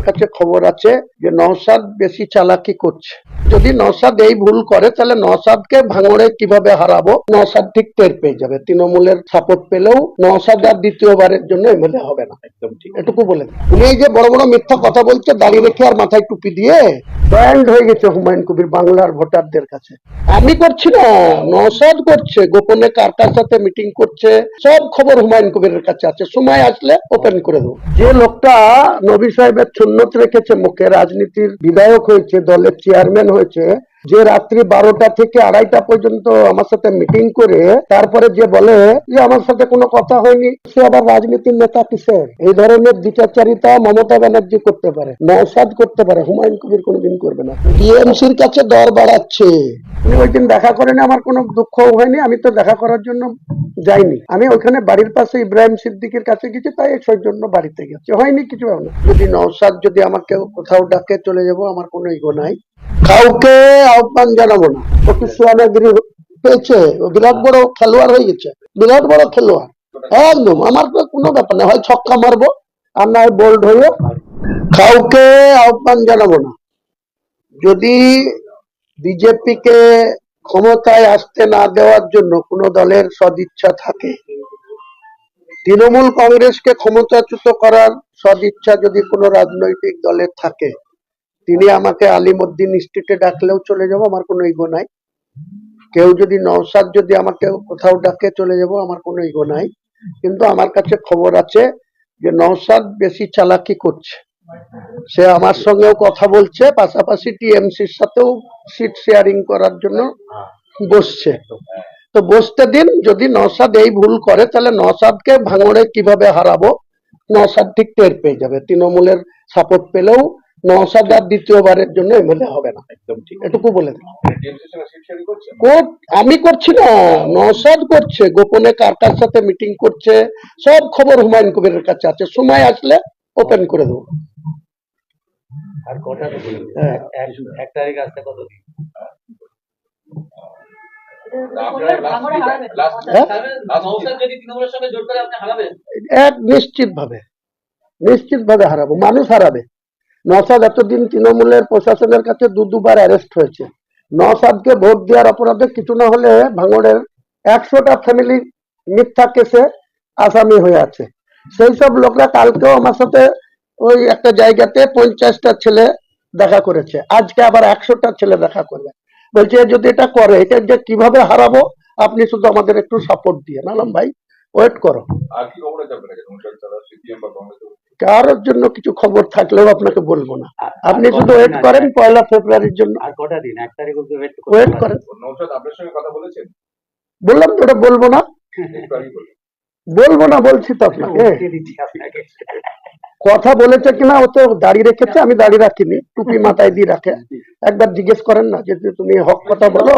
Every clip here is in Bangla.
আমার কাছে খবর আছে যে নওসাদ বেশি চালাকি করছে। যদি নওসাদ এই ভুল করে তাহলে নওসাদকে ভাঙড়ে কীভাবে হারাবো? নওসাদ ঠিক টের পেয়ে যাবে। তৃণমূলের সাপোর্ট পেলেও নওসাদ আর দ্বিতীয়বারের জন্য এমএলএ হবে না। একদম ঠিক। এটুকু বলে উনি এই যে বড় বড় মিথ্যা কথা বলছে দাঁড়িয়ে রেখে আর মাথায় টুপি দিয়ে ব্যান্ড হয়ে গেছে হুমায়ুন কবির বাংলার ভোটারদের কাছে। আমি করছি না নওসাদ করছে। গোপনে কার কার সাথে মিটিং করছে। সব খবর হুমায়ুন কবিরের কাছে আছে। সময় আসলে ওপেন করে দেবো। যে লোকটা নবী সাহেবের সুন্নত রেখেছে মুখে রাজনীতির বিধায়ক হয়েছে দলের চেয়ারম্যান হয়েছে যে রাত্রি বারোটা থেকে আড়াইটা পর্যন্ত আমার সাথে মিটিং করে, তারপরে যে বলে যে আমার সাথে কোনো কথা হয়নি, সে আবার রাজনীতির নেতা কিসের? এই ধরনের দ্বিচারিতা মমতা ব্যানার্জি করতে পারে নৌসাদ করতে পারে, হুমায়ুন কবির কোনোদিন করবে না। টিএমসির কাছে দর বাড়াচ্ছে। উনি ওই দিন দেখা করেন আমার কোনো দুঃখ হয়নি, আমি তো দেখা করার জন্য যাইনি। আমি ওখানে বাড়ির পাশে ইব্রাহিম সিদ্দিকের কাছে গেছি, তাই সেই জন্য বাড়িতে গেছি। হয়নি, কিছু হবে না যদি নৌসাদ যদি আমাকে কোথাও ডাকে চলে যাব, আমার কোনো ইগো নাই। কাউকে আহ্বান জানাব না। কি সুয়ানাগিরি পেয়েছে বিরাট বড় খেলোয়াড় হয়ে গেছে, বিরাট বড় খেলোয়াড়। একদম, আমার তো কোনো ব্যাপার না হয় ছক্কা মারবো, আর না হয় বোল্ড হয়ে কাউকে আহ্বান জানাব না। যদি বিজেপিকে ক্ষমতায় আসতে না দেওয়ার জন্য কোনো দলের সদিচ্ছা থাকে, তৃণমূল কংগ্রেসকে ক্ষমতাচ্যুত করার সদিচ্ছা যদি কোনো রাজনৈতিক দলের থাকে তিনি আমাকে আলিমুদ্দিন স্ট্রিটে ডাকলেও চলে যাব, আমার কোনো ইগো নাই। কেউ যদি নওসাদ যদি আমাকে কোথাও ডাকে চলে যাব, আমার কোনো ইগো নাই। কিন্তু আমার কাছে খবর আছে যে নওসাদ বেশি চালাকি করছে। সে আমার সঙ্গেও কথা বলছে, পাশাপাশি টিএমসির সাথেও সিট শেয়ারিং করার জন্য বসছে। তো বসতে দিন, যদি নসাদ এই ভুল করে, তাহলে নসাদকে ভাঙড়ে কীভাবে হারাবো? নসাদ ঠিক টের পেয়ে যাবে। তৃণমূলের সাপোর্ট পেলেও নসাদ আর দ্বিতীয়বারের জন্য এমএলএ হবে না। একদম ঠিক। এটুকু বলে দিন কোর্ট আমি করছি না নসাদ করছে গোপনে কার কার সাথে মিটিং করছে সব খবর হুমায়ুন কবিরের কাছে আছে সময় আসলে ওপেন করে দেবো। আর কটা হ্যাঁ। এক তারিখ আসতে কত দিন? আপনারা লাস্ট হ্যাঁ? নৌসাদ যদি তৃণমূলের সঙ্গে জোট করে আপনি হারাবেন? এক নিশ্চিত ভাবে নিশ্চিত ভাবে হারাবো মানুষ হারাবে। নসাদ এতদিন তৃণমূলের প্রশাসনের কাছে দু দুবার অ্যারেস্ট হয়েছে। নসাদকে ভোট দেওয়ার অপরাধে কিছু না হলে ভাঙড়ের একশোটা ফ্যামিলি মিথ্যা কেসে আসামি হয়ে আছে। সেই সব লোকরা কালকেও আমার সাথে ওই একটা জায়গাতে পঞ্চাশটা ছেলে দেখা করেছে। আজকে আবার একশোটা ছেলে দেখা করবে। বলছে যদি এটা করে, এটা যে কীভাবে হারাবো? আপনি শুধু আমাদের একটু সাপোর্ট দিয়ে। নালাম ভাই ওয়েট করো। আর কি আপনার কারোর জন্য কিছু খবর থাকলেও আপনাকে বলব না। আপনি শুধু ওয়েট করেন পয়লা ফেব্রুয়ারির জন্য। আর কটা দিন? এক তারিখ অব্দি ওয়েট করেন। আপনার সঙ্গে কথা বলেছেন? বললাম তো ওটা বলব না। বলব না বলছি তো আপনাকে। কথা বলেছে কিনা ও তো দাড়ি রেখেছে আমি দাড়ি রাখিনি। টুপি মাথায় দিয়ে রাখে। একবার জিজ্ঞেস করেন না যে তুমি হক কথা বলো।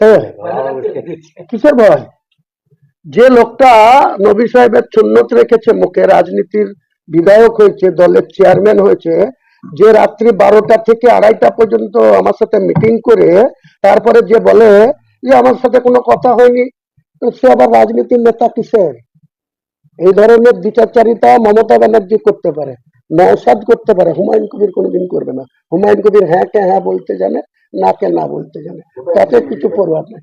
হ্যাঁ কিসের ভয়? যে লোকটা নবী সাহেবের সুন্নত রেখেছে, মুখে রাজনীতির বিধায়ক হয়েছে, দলের চেয়ারম্যান হয়েছে, যে রাত্রি বারোটা থেকে আড়াইটা পর্যন্ত আমার সাথে মিটিং করে, তারপরে যে বলে যে আমার সাথে কোনো কথা হয়নি, সে আবার রাজনীতির নেতা কিসের? এই ধরনের দ্বিচারিতা মমতা ব্যানার্জি করতে পারে নওসাদ করতে পারে, হুমায়ুন কবির কোনোদিন করবে না। হুমায়ুন কবির হ্যাঁ কে হ্যাঁ বলতে জানে, না কে না বলতে জানে, তাতে কিছু পড়বার নেই।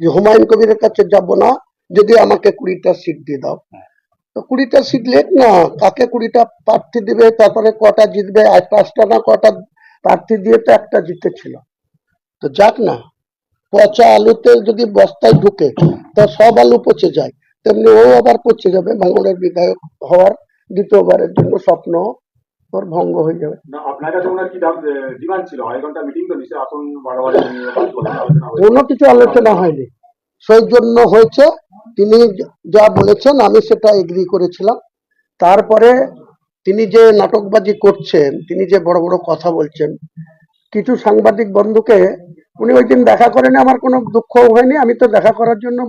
যে হুমায়ুন কবিরের কাছে যাব না যদি আমাকে কুড়িটা সিট দিয়ে দাও। তো কুড়িটা সিট লেট না কাকে কুড়িটা প্রার্থী দিবে তারপরে কটা জিতবে আজ পাঁচটা না কটা প্রার্থী দিয়ে তো একটা জিতেছিল। তো যাক না পচা আলুতে যদি বস্তায় ঢুকে তো সব আলু পচে যায়। তেমনি ও আবার পচে যাবে ভাঙড়ের বিধায়ক হওয়ার দ্বিতীয়বারের জন্য স্বপ্ন। ওর ভঙ্গ হয়ে যাবে। কোনো কিছু আলোচনা হয়নি। সেই জন্য হয়েছে তিনি যা বলেছেন আমি সেটা এগ্রি করেছিলাম। তারপরে তিনি যে নাটকবাজি করছেন তিনি যে বড় বড় কথা বলছেন কিছু সাংবাদিক বন্ধুকে উনি ওই দিন দেখা করেন আমার কোনো দুঃখ হয়নি আমি তো দেখা করার জন্য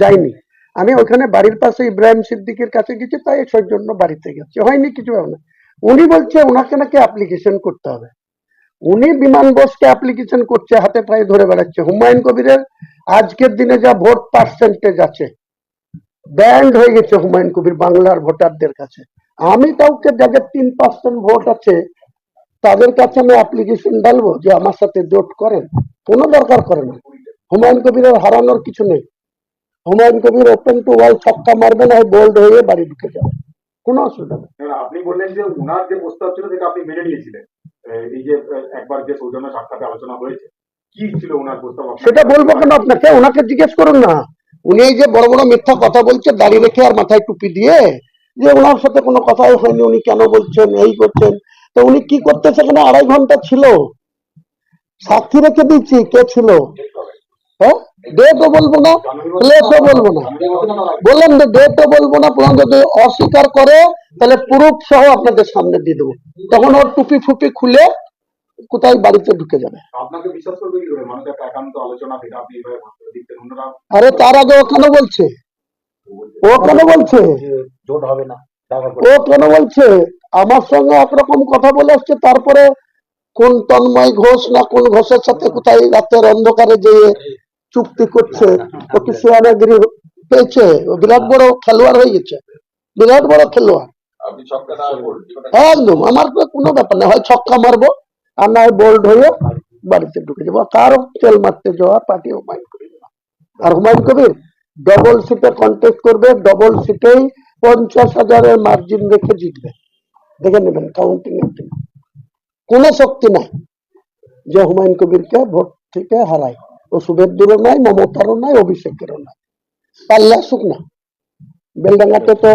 যাইনি। আমি ওখানে বাড়ির পাশে ইব্রাহিম সিদ্দিকের কাছে গেছি তাই সেই জন্য বাড়িতে গেছি। হয়নি কিছু না উনি বলছে, ওনাকে নাকি অ্যাপ্লিকেশন করতে হবে। উনি বিমান বোসকে অ্যাপ্লিকেশন করছে, হাতে পায়ে ধরে বেড়াচ্ছে। হুমায়ুন কবিরের আজকের দিনে যা ভোট পার্সেন্টেজ আছে ব্যান্ড হয়ে গেছে হুমায়ুন কবির বাংলার ভোটারদের কাছে। আমি কাউকে যাদের তিন পার্সেন্ট ভোট আছে, তাদের কাছে আমি অ্যাপ্লিকেশন ডালবো যে আমার সাথে জোট করেন। কোনো দরকার করে না। হুমায়ুন কবিরের হারানোর কিছু নেই। Humayun Kabir open to wall ছক্কা মারবে না বোল্ড হয়ে বাড়ি ঢুকে যাবে। কোনো অসুবিধা নেই। আপনি বললেন যে উনার যে প্রস্তাব ছিল সেটা আপনি মেনে নিয়েছিলেন। এই যে একবার যে সৌজন্য সাক্ষাতে আলোচনা হয়েছে কি ছিল ওনার প্রস্তাব? সেটা বলব কেন আপনাকে? ওনাকে জিজ্ঞেস করুন না। উনি এই যে বড় বড় মিথ্যা কথা বলছে দাড়ি রেখে আর মাথায় টুপি দিয়ে যে ওনার সাথে কোনো কথাই হয়নি উনি কেন বলছেন এই করছেন। তো উনি কি করতে সেখানে আড়াই ঘণ্টা ছিল? সাক্ষী রেখে দিচ্ছি কে ছিল? হ্যাঁ? ডেটও বলব না প্লেসও বলব না। বললাম যে ডেটও বলব না পুরো যদি অস্বীকার করে তাহলে প্রুফ সহ আপনাদের সামনে দিয়ে দেবো। তখন ওর টুপি ফুপি খুলে কোথায় বাড়িতে ঢুকে যাবে। আরে তার আগে ও কেন বলছে? ও কেন বলছে? জোট হবে না দেখা ও কেন বলছে? আমার সঙ্গে একরকম কথা বলে আসছে তারপরে কোন তন্ময় ঘোষ না কোন ঘোষের সাথে কোথায় রাতের অন্ধকারে যে চুক্তি করছে ও কি সিয়ানাগিরি পেয়েছে ও বিরাট বড় খেলোয়াড় হয়ে গেছে বিরাট বড় খেলোয়াড়। একদম আমার কোনো ব্যাপার না হয় ছক্কা মারবো আর না হয় বোল্ড হয়ে বাড়িতে ঢুকে যাব কারও তেল মারতে যাওয়া পার্টি হুমায়ুন কবির। আর হুমায়ুন কবির ডবল সিটে কন্টেস্ট করবে ডবল সিটেই পঞ্চাশ হাজারের মার্জিন রেখে জিতবে। দেখে নেবেন কাউন্টিং এর কোনো শক্তি নাই যে হুমায়ুন কবিরকে ভোট থেকে হারায়। ও শুভেন্দুরও নাই, মমতারও নাই, অভিষেকেরও নাই। পাল্লা আসুক না বেলডাঙ্গাতে তো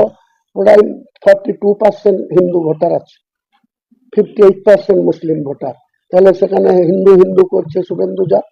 প্রায় forty two percent Hindu voter আছে fifty eight percent Muslim voter. তাহলে সেখানে হিন্দু হিন্দু করছে, শুভেন্দু যাক।